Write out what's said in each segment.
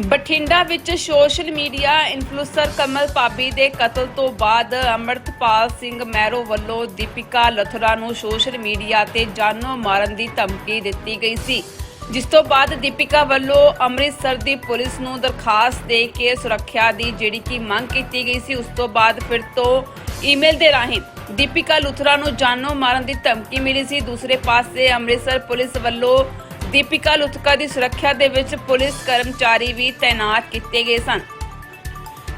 ਬਠਿੰਡਾ ਵਿੱਚ social media influencer Kamal Pabi ਦੇ ਕਤਲ ਤੋਂ ਬਾਅਦ ਅਮਰਤਪਾਲ ਸਿੰਘ ਮਹਿਰੋ ਵੱਲੋਂ ਦੀਪਿਕਾ ਲਥਰਾ ਨੂੰ ਸੋਸ਼ਲ ਮੀਡੀਆ ਤੇ ਜਾਨੋਂ ਮਾਰਨ ਦੀ ਧਮਕੀ ਦਿੱਤੀ ਗਈ ਸੀ। ਜਿਸ ਤੋਂ ਬਾਅਦ ਦੀਪਿਕਾ ਵੱਲੋਂ ਅੰਮ੍ਰਿਤਸਰ ਦੀ ਪੁਲਿਸ ਨੂੰ ਦਰਖਾਸਤ ਦੇ ਕੇ ਸੁਰੱਖਿਆ ਦੀ ਜਿਹੜੀ ਕਿ ਮੰਗ ਕੀਤੀ ਗਈ ਸੀ, ਉਸ ਤੋਂ ਬਾਅਦ ਫਿਰ ਤੋਂ ਈਮੇਲ ਦੇ ਰਾਹੀਂ ਦੀਪਿਕਾ ਲੁਥਰਾ ਨੂੰ ਜਾਨੋਂ ਮਾਰਨ ਦੀ ਧਮਕੀ ਮਿਲੀ ਸੀ। ਦੂਸਰੇ ਪਾਸੇ ਅੰਮ੍ਰਿਤਸਰ ਪੁਲਿਸ ਵੱਲੋਂ ਦੀਪਿਕਾ ਲੁਥਕਾ ਦੀ ਸੁਰੱਖਿਆ ਦੇ ਵਿੱਚ ਪੁਲਿਸ ਕਰਮਚਾਰੀ ਵੀ ਤਾਇਨਾਤ ਕੀਤੇ ਗਏ ਸਨ।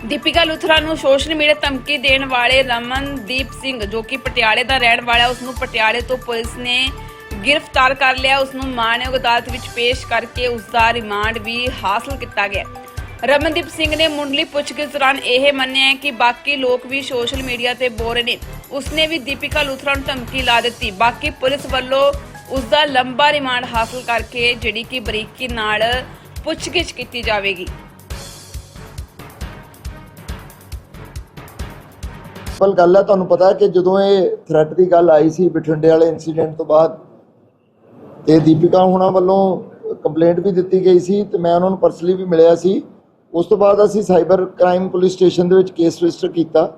ਦੀਪਿਕਾ ਲੁਥਰਾ ਨੂੰ ਸੋਸ਼ਲ ਮੀਡੀਆ ਧਮਕੀ ਦੇਣ ਵਾਲੇ ਰਮਨਦੀਪ ਸਿੰਘ, ਜੋ ਕਿ ਪਟਿਆਲੇ ਦਾ ਰਹਿਣ ਵਾਲਾ, ਉਸ ਨੂੰ ਪਟਿਆਲੇ ਤੋਂ ਪੁਲਿਸ ਨੇ ਗ੍ਰਿਫਤਾਰ ਕਰ ਲਿਆ। ਉਸ ਨੂੰ ਮਾਨਯੋਗ ਅਦਾਲਤ ਵਿੱਚ ਪੇਸ਼ ਕਰਕੇ ਉਸ ਦਾ ਰਿਮਾਂਡ ਵੀ ਹਾਸਲ ਕੀਤਾ ਗਿਆ। ਰਮਨਦੀਪ ਸਿੰਘ ਨੇ ਮੁੰਡਲੀ ਪੁੱਛਗਿੱਛ ਦੌਰਾਨ ਇਹ ਮੰਨਿਆ ਕਿ ਬਾਕੀ ਲੋਕ ਵੀ ਸੋਸ਼ਲ ਮੀਡੀਆ ਤੇ ਬੋਲ ਰਹੇ ਨੇ। ਉਸਨੇ ਵੀ ਦੀਪਿਕਾ ਲੁਥਰਾ ਨੂੰ ਧਮਕੀ ਲਾ ਦਿੱਤੀ। ਬਾਕੀ ਪੁਲਿਸ ਵੱਲੋਂ ਉਸ ਦਾ ਲੰਬਾ ਰਿਮਾਂਡ ਹਾਸਲ ਕਰਕੇ ਜਿਹੜੀ ਕਿ ਬਰੀਕੀ ਨਾਲ ਪੁੱਛਗਿੱਛ ਕੀਤੀ ਜਾਵੇਗੀ। ਪਰ ਗੱਲ ਹੈ ਤੁਹਾਨੂੰ ਪਤਾ ਕਿ ਜਦੋਂ ਇਹ ਥ੍ਰੈਟ ਦੀ ਗੱਲ ਆਈ ਸੀ ਬਠਿੰਡੇ ਵਾਲੇ ਇਨਸੀਡੈਂਟ ਤੋਂ ਬਾਅਦ, ਤੇ ਦੀਪਿਕਾ ਹੁਣਾਂ ਵੱਲੋਂ ਕੰਪਲੇਂਟ ਵੀ ਦਿੱਤੀ ਗਈ ਸੀ ਤੇ ਮੈਂ ਉਹਨਾਂ ਨੂੰ ਪਰਸਨਲੀ ਵੀ ਮਿਲਿਆ ਸੀ। ਉਸ ਤੋਂ ਬਾਅਦ ਅਸੀਂ ਸਾਈਬਰ ਕ੍ਰਾਈਮ ਪੁਲਿਸ ਸਟੇਸ਼ਨ ਦੇ ਵਿੱਚ ਕੇਸ ਰਜਿਸਟਰ ਕੀਤਾ।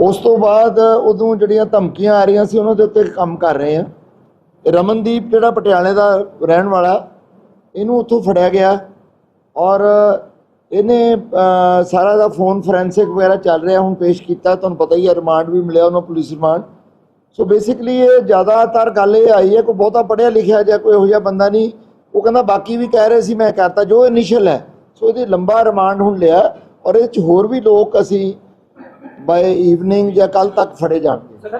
ਉਸ ਤੋਂ ਬਾਅਦ ਉਦੋਂ ਜਿਹੜੀਆਂ ਧਮਕੀਆਂ ਆ ਰਹੀਆਂ ਸੀ, ਉਹਨਾਂ ਦੇ ਉੱਤੇ ਕੰਮ ਕਰ ਰਹੇ ਆ। ਰਮਨਦੀਪ ਜਿਹੜਾ ਪਟਿਆਲੇ ਦਾ ਰਹਿਣ ਵਾਲਾ, ਇਹਨੂੰ ਉੱਥੋਂ ਫੜਿਆ ਗਿਆ ਔਰ ਇਹਨੇ ਸਾਰਾ ਦਾ ਫੋਨ ਫੋਰੈਂਸਿਕ ਵਗੈਰਾ ਚੱਲ ਰਿਹਾ, ਹੁਣ ਪੇਸ਼ ਕੀਤਾ, ਤੁਹਾਨੂੰ ਪਤਾ ਹੀ ਹੈ ਰਿਮਾਂਡ ਵੀ ਮਿਲਿਆ ਉਹਨੂੰ ਪੁਲਿਸ ਰਿਮਾਂਡ ਸੋ ਬੇਸਿਕਲੀ ਇਹ ਜ਼ਿਆਦਾਤਰ ਗੱਲ ਇਹ ਆਈ ਹੈ, ਕੋਈ ਬਹੁਤਾ ਪੜਿਆ ਲਿਖਿਆ ਜਾਂ ਕੋਈ ਇਹੋ ਜਿਹਾ ਬੰਦਾ ਨਹੀਂ, ਉਹ ਕਹਿੰਦਾ ਬਾਕੀ ਵੀ ਕਹਿ ਰਹੇ ਸੀ, ਮੈਂ ਕਰਤਾ, ਜੋ ਇਨੀਸ਼ੀਅਲ ਹੈ। ਸੋ ਇਹਦੇ ਲੰਬਾ ਰਿਮਾਂਡ ਹੁਣ ਲਿਆ, ਔਰ ਇਹ ਚ ਹੋਰ ਵੀ ਲੋਕ ਅਸੀਂ ਬਾਈ ਈਵਨਿੰਗ ਜਾਂ ਕੱਲ ਤੱਕ ਫੜੇ ਜਾਣਗੇ।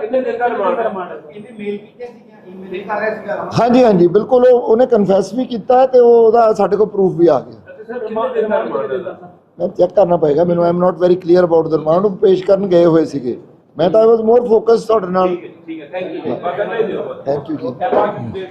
ਹਾਂਜੀ ਹਾਂਜੀ ਬਿਲਕੁਲ ਉਹ ਉਹਨੇ ਕਨਫੈਸ ਵੀ ਕੀਤਾ ਤੇ ਉਹ ਉਹਦਾ ਸਾਡੇ ਕੋਲ ਪ੍ਰੂਫ ਵੀ ਆ ਗਿਆ। ਮੈਂ ਚੈੱਕ ਕਰਨਾ ਪਏਗਾ ਮੈਨੂੰ I am not very clear about the remand ਉਹ ਪੇਸ਼ ਕਰਨ ਗਏ ਹੋਏ ਸੀਗੇ। ਮੈਂ ਤਾਂ ਆਈ ਵਾਸ ਮੋਰ ਫੋਕਸ ਤੁਹਾਡੇ ਨਾਲ। ਠੀਕ ਹੈ ਥੈਂਕ ਯੂ ਥੈਂਕ ਯੂ ਜੀ।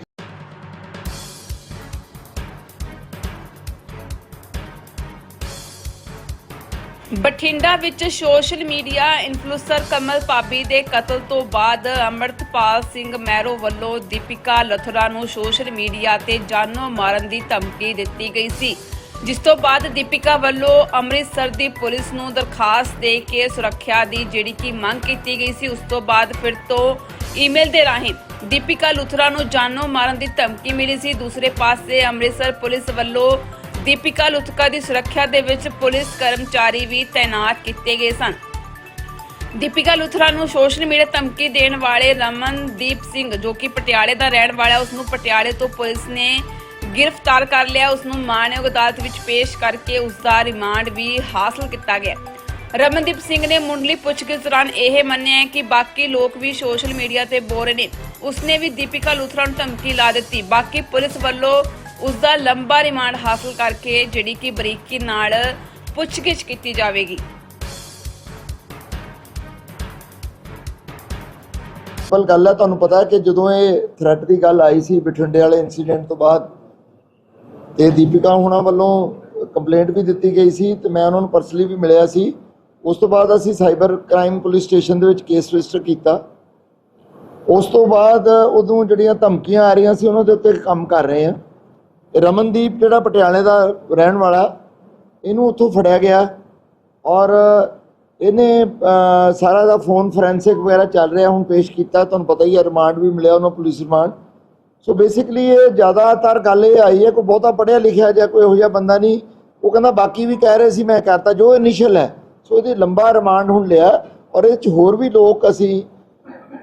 ਬਠਿੰਡਾ ਵਿੱਚ social media influencer Kamal Pabi ਦੇ ਕਤਲ ਤੋਂ ਬਾਅਦ ਅਮਰਤਪਾਲ ਸਿੰਘ ਮਹਿਰੋ ਵੱਲੋਂ ਦੀਪਿਕਾ ਲਥਰਾ ਨੂੰ ਸੋਸ਼ਲ ਮੀਡੀਆ ਤੇ ਜਾਨੋਂ ਮਾਰਨ ਦੀ ਧਮਕੀ ਦਿੱਤੀ ਗਈ ਸੀ। ਜਿਸ ਤੋਂ ਬਾਅਦ ਦੀਪਿਕਾ ਵੱਲੋਂ ਅੰਮ੍ਰਿਤਸਰ ਦੀ ਪੁਲਿਸ ਨੂੰ ਦਰਖਾਸਤ ਦੇ ਕੇ ਸੁਰੱਖਿਆ ਦੀ ਜਿਹੜੀ ਕਿ ਮੰਗ ਕੀਤੀ ਗਈ ਸੀ, ਉਸ ਤੋਂ ਬਾਅਦ ਫਿਰ ਤੋਂ ਈਮੇਲ ਦੇ ਰਾਹੀਂ ਦੀਪਿਕਾ ਲੁਥਰਾ ਨੂੰ ਜਾਨੋਂ ਮਾਰਨ ਦੀ ਧਮਕੀ ਮਿਲੀ ਸੀ। ਦੂਸਰੇ ਪਾਸੇ ਅੰਮ੍ਰਿਤਸਰ ਪੁਲਿਸ ਵੱਲੋਂ ਦੀਪਿਕਾ ਲੁਥਕਾ ਦੀ ਸੁਰੱਖਿਆ ਦੇ ਵਿੱਚ ਪੁਲਿਸ ਕਰਮਚਾਰੀ ਵੀ ਤਾਇਨਾਤ ਕੀਤੇ ਗਏ ਸਨ। ਦੀਪਿਕਾ ਲੁਥਰਾ ਨੂੰ ਸੋਸ਼ਲ ਮੀਡੀਆ ਧਮਕੀ ਦੇਣ ਵਾਲੇ ਰਮਨਦੀਪ ਸਿੰਘ, ਜੋ ਕਿ ਪਟਿਆਲੇ ਦਾ ਰਹਿਣ ਵਾਲਾ, ਉਸ ਨੂੰ ਪਟਿਆਲੇ ਤੋਂ ਪੁਲਿਸ ਨੇ ਗ੍ਰਿਫਤਾਰ ਕਰ ਲਿਆ। ਉਸ ਨੂੰ ਮਾਨਯੋਗ ਅਦਾਲਤ ਵਿੱਚ ਪੇਸ਼ ਕਰਕੇ ਉਸ ਦਾ ਰਿਮਾਂਡ ਵੀ ਹਾਸਲ ਕੀਤਾ ਗਿਆ। ਰਮਨਦੀਪ ਸਿੰਘ ਨੇ ਮੁੰਡਲੀ ਪੁੱਛਗਿੱਛ ਦੌਰਾਨ ਇਹ ਮੰਨਿਆ ਕਿ ਬਾਕੀ ਲੋਕ ਵੀ ਸੋਸ਼ਲ ਮੀਡੀਆ ਤੇ ਬੋਲ ਰਹੇ ਨੇ। ਉਸਨੇ ਵੀ ਦੀਪਿਕਾ ਲੁਥਰਾ ਨੂੰ ਧਮਕੀ ਲਾ ਦਿੱਤੀ। ਬਾਕੀ ਪੁਲਿਸ ਵੱਲੋਂ ਉਸ ਦਾ ਲੰਬਾ ਰਿਮਾਂਡ ਹਾਸਲ ਕਰਕੇ ਜਿਹੜੀ ਕਿ ਬਰੀਕੀ ਨਾਲ ਪੁੱਛਗਿੱਛ ਕੀਤੀ ਜਾਵੇਗੀ। ਪਰ ਗੱਲ ਹੈ ਤੁਹਾਨੂੰ ਪਤਾ ਕਿ ਜਦੋਂ ਇਹ ਥ੍ਰੈਟ ਦੀ ਗੱਲ ਆਈ ਸੀ ਬਠਿੰਡੇ ਵਾਲੇ ਇਨਸੀਡੈਂਟ ਤੋਂ ਬਾਅਦ, ਤੇ ਦੀਪਿਕਾ ਹੁਣਾਂ ਵੱਲੋਂ ਕੰਪਲੇਂਟ ਵੀ ਦਿੱਤੀ ਗਈ ਸੀ ਤੇ ਮੈਂ ਉਹਨਾਂ ਨੂੰ ਪਰਸਨਲੀ ਵੀ ਮਿਲਿਆ ਸੀ। ਉਸ ਤੋਂ ਬਾਅਦ ਅਸੀਂ ਸਾਈਬਰ ਕ੍ਰਾਈਮ ਪੁਲਿਸ ਸਟੇਸ਼ਨ ਦੇ ਵਿੱਚ ਕੇਸ ਰਜਿਸਟਰ ਕੀਤਾ। ਉਸ ਤੋਂ ਬਾਅਦ ਉਦੋਂ ਜਿਹੜੀਆਂ ਧਮਕੀਆਂ ਆ ਰਹੀਆਂ ਸੀ, ਉਹਨਾਂ ਦੇ ਉੱਤੇ ਕੰਮ ਕਰ ਰਹੇ ਆ। ਰਮਨਦੀਪ ਜਿਹੜਾ ਪਟਿਆਲੇ ਦਾ ਰਹਿਣ ਵਾਲਾ, ਇਹਨੂੰ ਉੱਥੋਂ ਫੜਿਆ ਗਿਆ ਔਰ ਇਹਨੇ ਸਾਰਾ ਦਾ ਫੋਨ ਫੋਰੈਂਸਿਕ ਵਗੈਰਾ ਚੱਲ ਰਿਹਾ, ਹੁਣ ਪੇਸ਼ ਕੀਤਾ, ਤੁਹਾਨੂੰ ਪਤਾ ਹੀ ਹੈ ਰਿਮਾਂਡ ਵੀ ਮਿਲਿਆ ਉਹਨੂੰ ਪੁਲਿਸ ਰਿਮਾਂਡ ਸੋ ਬੇਸਿਕਲੀ ਇਹ ਜ਼ਿਆਦਾਤਰ ਗੱਲ ਇਹ ਆਈ ਹੈ, ਕੋਈ ਬਹੁਤਾ ਪੜਿਆ ਲਿਖਿਆ ਜਾਂ ਕੋਈ ਇਹੋ ਜਿਹਾ ਬੰਦਾ ਨਹੀਂ, ਉਹ ਕਹਿੰਦਾ ਬਾਕੀ ਵੀ ਕਹਿ ਰਹੇ ਸੀ, ਮੈਂ ਕਰਤਾ, ਜੋ ਇਨੀਸ਼ੀਅਲ ਹੈ। ਸੋ ਇਹਦੇ ਲੰਬਾ ਰਿਮਾਂਡ ਹੁਣ ਲਿਆ, ਔਰ ਇਹ ਚ ਹੋਰ ਵੀ ਲੋਕ ਅਸੀਂ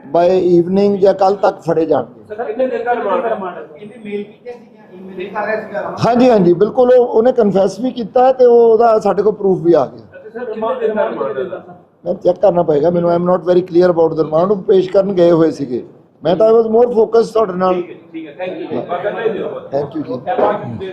ਬਾਈ ਈਵਨਿੰਗ ਜਾਂ ਕੱਲ ਤੱਕ ਫੜੇ ਜਾਣਗੇ। ਹਾਂਜੀ ਹਾਂਜੀ ਬਿਲਕੁਲ ਉਹ ਉਹਨੇ ਕਨਫੈਸ ਵੀ ਕੀਤਾ ਤੇ ਉਹ ਉਹਦਾ ਸਾਡੇ ਕੋਲ ਪ੍ਰੂਫ ਵੀ ਆ ਗਿਆ। ਮੈਂ ਚੈੱਕ ਕਰਨਾ ਪਏਗਾ ਮੈਨੂੰ I am not very clear about the remand ਉਹ ਪੇਸ਼ ਕਰਨ ਗਏ ਹੋਏ ਸੀਗੇ। ਮੈਂ ਤਾਂ ਆਈ ਵਾਸ ਮੋਰ ਫੋਕਸ ਤੁਹਾਡੇ ਨਾਲ। ਠੀਕ ਹੈ ਥੈਂਕ ਯੂ ਥੈਂਕ ਯੂ ਜੀ।